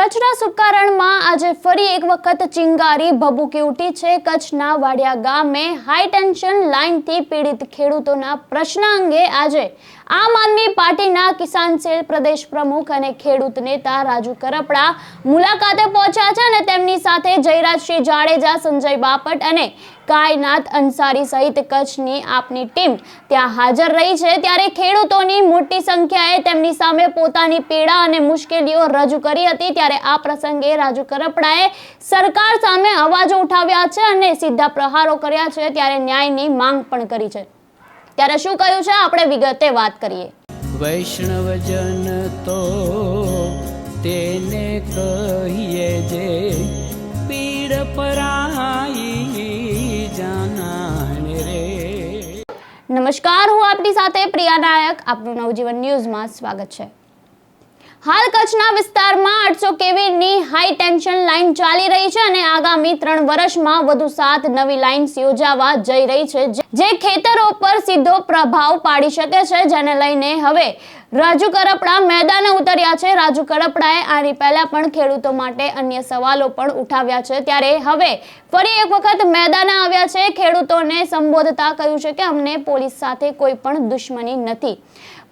કચ્છના સુકારણમાં આજે ફરી એક વખત ચિંગારી ભભૂકી ઉઠી છે. કચ્છના વાડિયા ગામે હાઈ ટેન્શન લાઇનથી પીડિત ખેડૂતોના પ્રશ્ન અંગે આજે આમ આદમી પાર્ટીના કિસાન સેલ પ્રદેશ પ્રમુખ અને ખેડૂત નેતા રાજુ કરપડા મુલાકાતે પહોંચ્યા છે અને તેમની સાથે જયરાજસિંહ જાડેજા, સંજય બાપટ અને કાયનાથ અંસારી સહિત કચ્છની આપની ટીમ ત્યાં હાજર રહી છે. ત્યારે ખેડૂતોની મોટી સંખ્યાએ તેમની સામે પોતાની પીડા અને મુશ્કેલીઓ રજૂ કરી હતી. ત્યારે આ પ્રસંગે રાજુ કરપડાએ સરકાર સામે અવાજો ઉઠાવ્યા છે અને સીધા પ્રહારો કર્યા છે. ત્યારે ન્યાયની માંગ પણ કરી છે. ત્યારે શું કહ્યું છે? આપણે વિગતે વાત કરીએ. વૈષ્ણવજન તો તેને કહીએ જે પીડ પરાઈ જાનાને રે. નમસ્કાર હું આપની સાથે પ્રિયા નાયક. આપનું નવજીવન ન્યૂઝમાં સ્વાગત છે. હાલ કચ્છના વિસ્તારમાં આઠસો કેવીની હાઈ ટેન્શન લાઇન ચાલી રહી છે અને આગામી ત્રણ વર્ષમાં વધુ સાત નવી લાઇન્સ યોજાવા જઈ રહી છે. જે- ખેતરો પર સીધો પ્રભાવ પાડી શકે છે, જેને લઈને હવે રાજુ કરપડા મેદાને ઉતર્યા છે. રાજુ કરપડાએ આની પહેલા પણ ખેડૂતો માટે અન્ય સવાલો પણ ઉઠાવ્યા છે. ત્યારે હવે ફરી એક વખત મેદાને આવ્યા છે. ખેડૂતોને સંબોધતા કહ્યું છે કે અમને પોલીસ સાથે કોઈ પણ દુશ્મની નથી.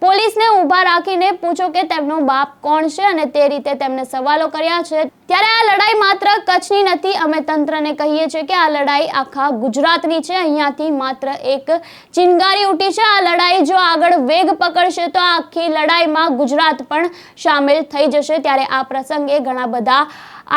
પોલીસને ઊભા રાખીને પૂછો કે તેમનો બાપ કોણ છે અને તે રીતે તેમને સવાલો કર્યા છે. ત્યારે આ લડાઈ માત્ર કચ્છની નથી, અમે તંત્રને કહીએ છીએ કે આ લડાઈ આખા ગુજરાતની છે. અહીંયાથી માત્ર એક ચિનગારી ઉઠી છે. આ લડાઈ જો આગળ વેગ પકડશે તો આખી લડાઈમાં ગુજરાત પણ સામેલ થઈ જશે. ત્યારે આ પ્રસંગે ઘણા બધા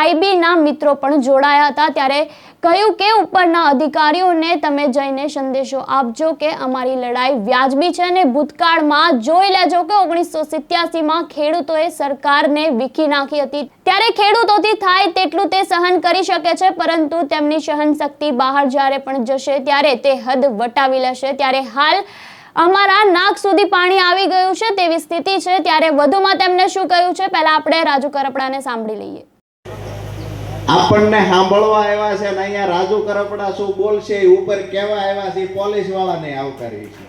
આઈબીના મિત્રો પણ જોડાયા હતા. ત્યારે કહ્યું કે ઉપરના અધિકારીઓને તમે જઈને સંદેશો આપજો કે અમારી લડાઈ વ્યાજબી છે અને ભૂતકાળમાં જોઈ લેજો કે ઓગણીસો સિત્યાસીમાં ખેડૂતોએ સરકારને વીખી નાખી હતી. ત્યારે ખેડૂતોથી થાય તેટલું તે સહન કરી શકે છે, પરંતુ તેમની સહન શક્તિ બહાર જ્યારે પણ જશે ત્યારે તે હદ વટાવી લેશે. ત્યારે હાલ અમારા નાક સુધી પાણી આવી ગયું છે તેવી સ્થિતિ છે. ત્યારે વધુમાં તેમને શું કહ્યું છે? પહેલા આપણે રાજુ કરપડાને સાંભળી લઈએ. આપણને સાંભળવા આવ્યા છે અને અહીંયા રાજુ કરપડા શું બોલશે એ ઉપર કેવા આવ્યા છે પોલીસ વાળાને આવકારી છે.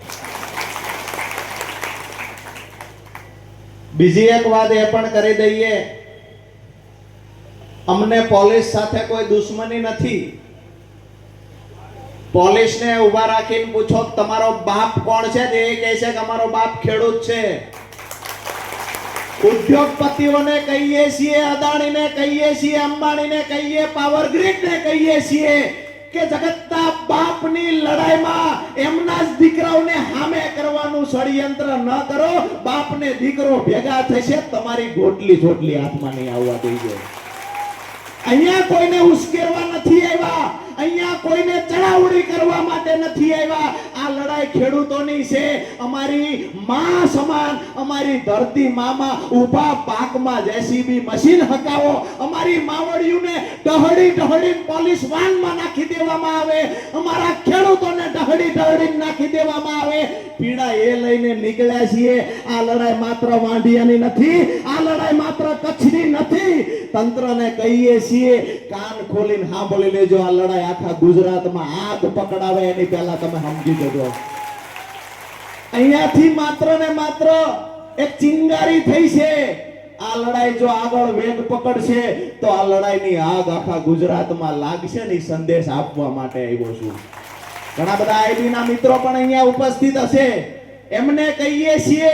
બીજી એક વાત એ પણ કરી દઈએ. અમને પોલીસ સાથે કોઈ દુશ્મની નથી. પોલીસને ઊભા રાખીને પૂછો તમારો બાપ કોણ છે તે એ કહે છે કે અમારો બાપ ખેડૂત છે. ઉદ્યોગપતિઓને કહીએ છીએ, અદાણીને કહીએ છીએ, અંબાણીને કહીએ પાવર ગ્રીડને કહીએ છીએ કે જગતના બાપની લડાઈમાં એમના જ દીકરાઓને હામે કરવાનું ષડયંત્ર ન કરો. બાપને દીકરો ભેગા થશે, તમારી ગોટલી જોટલી હાથમાં નહીં આવવા દઈએ અહીંયા કોઈને ઉશ્કેરવા નથી આવ્યા. અહીંયા કોઈને ચડાવડી કરવા માટે નથી આવ્યા. આ લડાઈ ખેડૂતોની છે. અમારી માં સમાન, અમારી ધરતી મામાં ઊભા પાકમાં જેસીબી મશીન હકાવો. અમારી માવડીઓને ડહડી ડહડી પોલીસ વાનમાં નાખી દેવામાં આવે. અમારા ખેડૂતોને ડહડી ડહડી નાખી દેવામાં આવે. પીડા એ લઈને નીકળ્યા છીએ. આ લડાઈ માત્ર વાંઢિયાની નથી, આ લડાઈ માત્ર કચ્છની નથી. તંત્રને કહીએ છીએ, કાન ખોલીને સાંભળી લેજો, આ લડાઈ આખા ગુજરાતમાં હાથ પકડાવે એની પહેલા તમે સમજી જજો. અહીંયાથી માત્ર ને માત્ર એક ચિંગારી થઈ છે. આ લડાઈ જો આગળ વેગ પકડશે, તો આ લડાઈની આગ આખા ગુજરાતમાં લાગશે ને સંદેશ આપવા માટે આવ્યો છું. ઘણા બધા આઈબીના મિત્રો પણ અહીંયા ઉપસ્થિત હશે. એમને કહીએ છીએ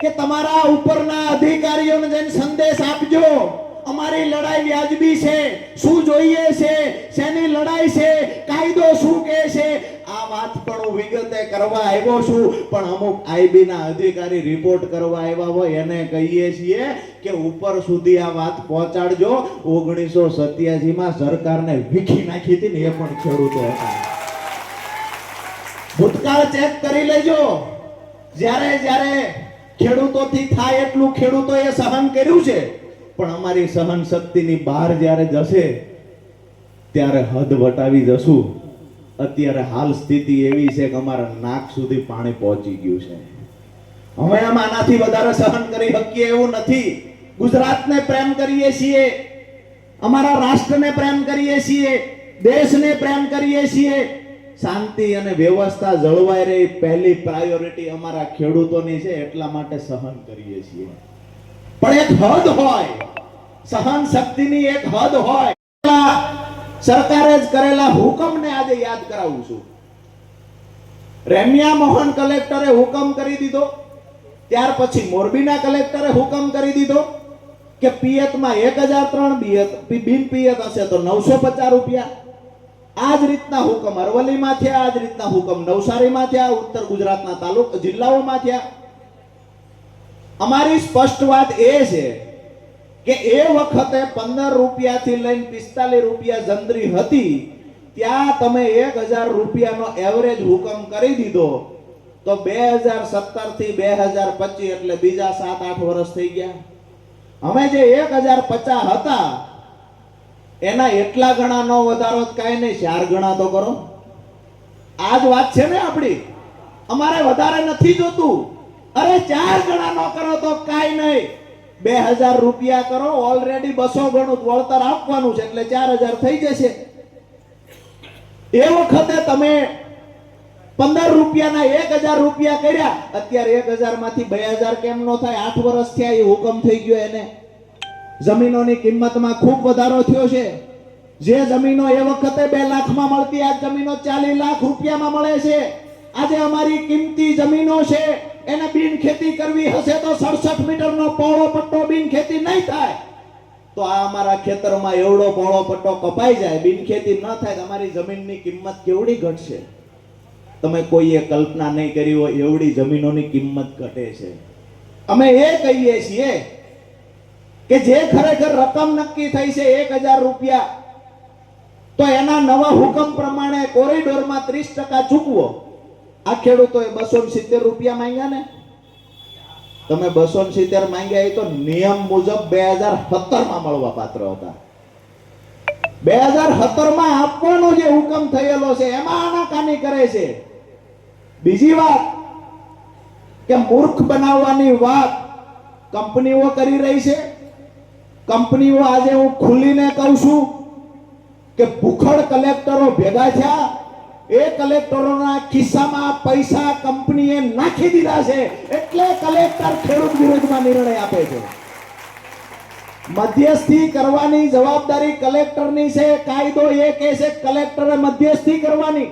કે તમારા ઉપરના અધિકારીઓને જઈને સંદેશ આપજો. અમારી લડાઈ વ્યાજબી છે. શું જોઈએ છે? શેની લડાઈ છે? કાયદો શું કહે છે? વાત વિગતે કરવા આવ્યો છું. પણ અમુક આઈબી અધિકારી રિપોર્ટ કરવા આવ્યા હોય એને કહીએ છીએ કે ઉપર સુધી આ વાત પહોંચાડજો. ઓગણીસો સત્યાસીમાં સરકારને વીખી નાખી હતી ને એ પણ ખેડૂતો હતા. ભૂતકાળ ચેક કરી લેજો. જ્યારે જ્યારે ખેડૂતોથી થાય એટલું ખેડૂતોએ સહન કર્યું છે. પણ અમારી સહન શક્તિની બહાર જ્યારે જશે, ત્યારે હદ વટાવી જશું. અત્યારે હાલ સ્થિતિ એવી છે કે અમારા નાક સુધી પાણી પહોંચી ગયું છે. હવે અમે આનાથી વધારે સહન કરી શકીએ એવું નથી. ગુજરાતને પ્રેમ કરીએ છીએ. અમારા રાષ્ટ્રને પ્રેમ કરીએ છીએ. દેશને પ્રેમ કરીએ છીએ. શાંતિ અને વ્યવસ્થા જળવાઈ રહી પહેલી પ્રાયોરિટી અમારા ખેડૂતોની છે, એટલા માટે સહન કરીએ છીએ. પણ એક હદ હોય, સહન શક્તિની એક હદ હોય સરકારે જ કરેલા હુકમને આજે યાદ કરાવું છું. રેમ્યા મોહન કલેક્ટરે હુકમ કરી દીધો. ત્યાર પછી મોરબીના કલેક્ટરે હુકમ કરી દીધો કે પિયતમાં એક હજાર ત્રણ બિયત બિન પિયત હશે તો નવસો પચાસ રૂપિયા. આ જ રીતના હુકમ અરવલ્લીમાં થયા, આ જ રીતના હુકમ નવસારીમાં થયા, ઉત્તર ગુજરાતના તાલુક જિલ્લાઓમાં થયા. અમારી સ્પષ્ટ વાત એ છે કે એ વખતે પંદર રૂપિયાથી લઈને પિસ્તાલીસ રૂપિયા જંદરી હતી, ત્યાં તમે એક હજાર રૂપિયાનો એવરેજ હુકમ કરી દીધો, તો બે હજાર સત્તરથી બે હજાર પચીસ એટલે બીજા સાત આઠ વર્ષ થઈ ગયા. અમે જે એક હજાર પચાસ હતા, એના એટલા ગણા નો વધારો કાંઈ નહીં, ચાર ગણા તો કરો. આ જ વાત છે ને આપણી? અમારે વધારે નથી જોતું. અરે ચાર ગણા નો કરો તો કાંઈ નહીં. બે હજાર રૂપિયા કરો ઓલરેડી બસો ગણું વળતર આપવાનું છે, એટલે ચાર હજાર થઈ જશે. એ વખતે તમે પંદર રૂપિયાના એક હજાર રૂપિયા કર્યા, અત્યારે એક હજારમાંથી બે હજાર કેમ નો થાય? આઠ વર્ષ થયા, એ હુકમ થઈ ગયો એને. જમીનોની કિંમતમાં ખૂબ વધારો થયો છે. જે જમીનો એ વખતે બે લાખમાં મળતી, આ જમીનો ચાલીસ લાખ રૂપિયામાં મળે છે. આજે અમારી કિંમતી જમીનો છે. એને બિન ખેતી કરવી હશે તો સડસઠ મીટરનો પહોળો પટ્ટો બિન ખેતી નહીં થાય. તો આ અમારા ખેતરમાં એવડો પહોળો પટ્ટો કપાઈ જાય, બિન ખેતી ન થાય તમારી જમીનની કિંમત કેવડી ઘટશે? તમે કોઈએ કલ્પના નહીં કરી હોય, એવડી જમીનોની કિંમત ઘટે છે. અમે એ કહીએ છીએ કે જે ખરેખર રકમ નક્કી થઈ છે એક હજાર રૂપિયા, તો એના નવા હુકમ પ્રમાણે કોરિડોરમાં ત્રીસ ટકા ચૂકવો. આ ખેડૂતોએ બસો સિત્તેર રૂપિયા માંગ્યા ને? તમે બસો સિત્તેર માંગ્યા એ તો નિયમ મુજબ બે હજાર સત્તરમાં મળવા પાત્ર હતા. બે હજાર સત્તરમાં આપવાનો જે હુકમ થયેલો છે, એમાં આનાકાની કરે છે? બીજી વાત, કે મૂર્ખ બનાવવાની વાત કંપનીઓ કરી રહી છે. કંપનીઓ આજે હું ખુલીને કહું છું કે ભૂખડ કલેક્ટરો ભેગા થયા એ કલેક્ટરોના ખિસ્સામાં પૈસા કંપનીએ નાખી દીધા છે એટલે કલેક્ટર ખેડૂત વિરોધમાં નિર્ણય આપે છે. મધ્યસ્થી કરવાની જવાબદારી કલેક્ટરની છે કાયદો એ કહે છે કલેક્ટરે મધ્યસ્થી કરવાની.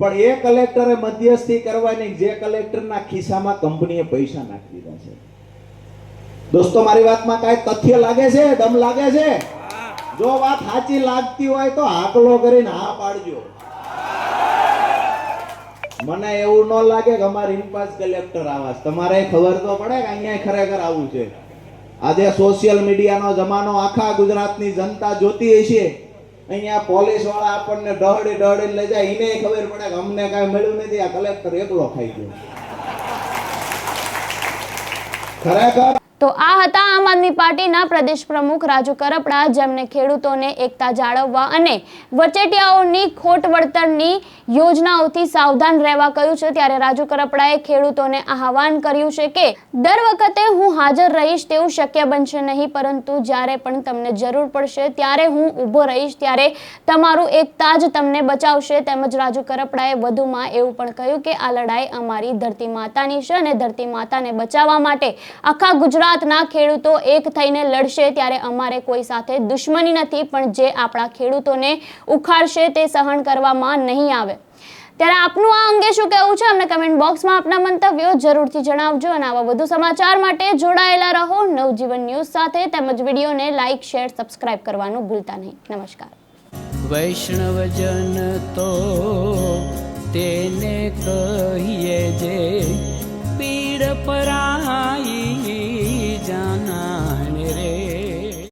પણ એ કલેક્ટરે મધ્યસ્થી કરવાની જે કલેક્ટરના ખિસ્સામાં કંપનીએ પૈસા નાખી દીધા છે. દોસ્તો મારી વાતમાં કાંઈ તથ્ય લાગે છે? દમ લાગે છે? જો વાત સાચી લાગતી હોય તો હાકલો કરીને હા પાડજો. મને એવું ન લાગે કે અમારે ઇન્પાસ કલેક્ટર આવાસ તમારે ખબર તો પડે કે અહીંયા ખરેખર આવું છે. આજે સોશિયલ મીડિયાનો જમાનો આખા ગુજરાતની જનતા જોતી હશે. અહીંયા પોલીસવાળા આપણને ડહડી ડહડી લઈ જાય. એને ખબર પડે કે અમને કાંઈ મળ્યું નથી. આ કલેક્ટર એકલો ખાઈ ગયો. ખરેખર તો આ હતા આમ આદમી પાર્ટીના પ્રદેશ પ્રમુખ રાજુ કરપડા જેમણે ખેડૂતોને એકતા જાળવવા અને વચેટિયાઓની ખોટ વળતરની યોજનાઓથી સાવધાન રહેવા કહ્યું છે. ત્યારે રાજુ કરપડાએ ખેડૂતોને આહવાન કર્યું છે કે, દર વખતે હું હાજર રહીશ તેવું શક્ય બનશે નહીં, પરંતુ જ્યારે પણ તમને જરૂર પડશે, ત્યારે હું ઊભો રહીશ, ત્યારે તમારું એકતા જ તમને બચાવશે. તેમજ રાજુ કરપડાએ વધુમાં એવું પણ કહ્યું કે, આ લડાઈ અમારી ધરતી માતાની છે અને ધરતી માતાને બચાવવા માટે આખા ગુજરાતના ખેડૂતો એક થઈને લડશે ત્યારે અમારે કોઈ સાથે દુશ્મની નથી, પણ જે આપણા ખેડૂતોને ઉખાડશે તે સહન કરવામાં નહીં આવે. ત્યારે આપનું આ અંગે શું કહેવું છે? અમને કમેન્ટ બોક્સમાં આપના મંતવ્યો જરૂરથી જણાવજો અને આવા વધુ સમાચાર માટે જોડાયેલા રહો. નવજીવન ન્યૂઝ સાથે તેમજ વિડીયોને લાઇક શેર સબસ્ક્રાઇબ કરવાનું ભૂલતા નહીં. નમસ્કાર. વૈષ્ણવજન તો તેને કહીએ જે પીડ પરા জানা।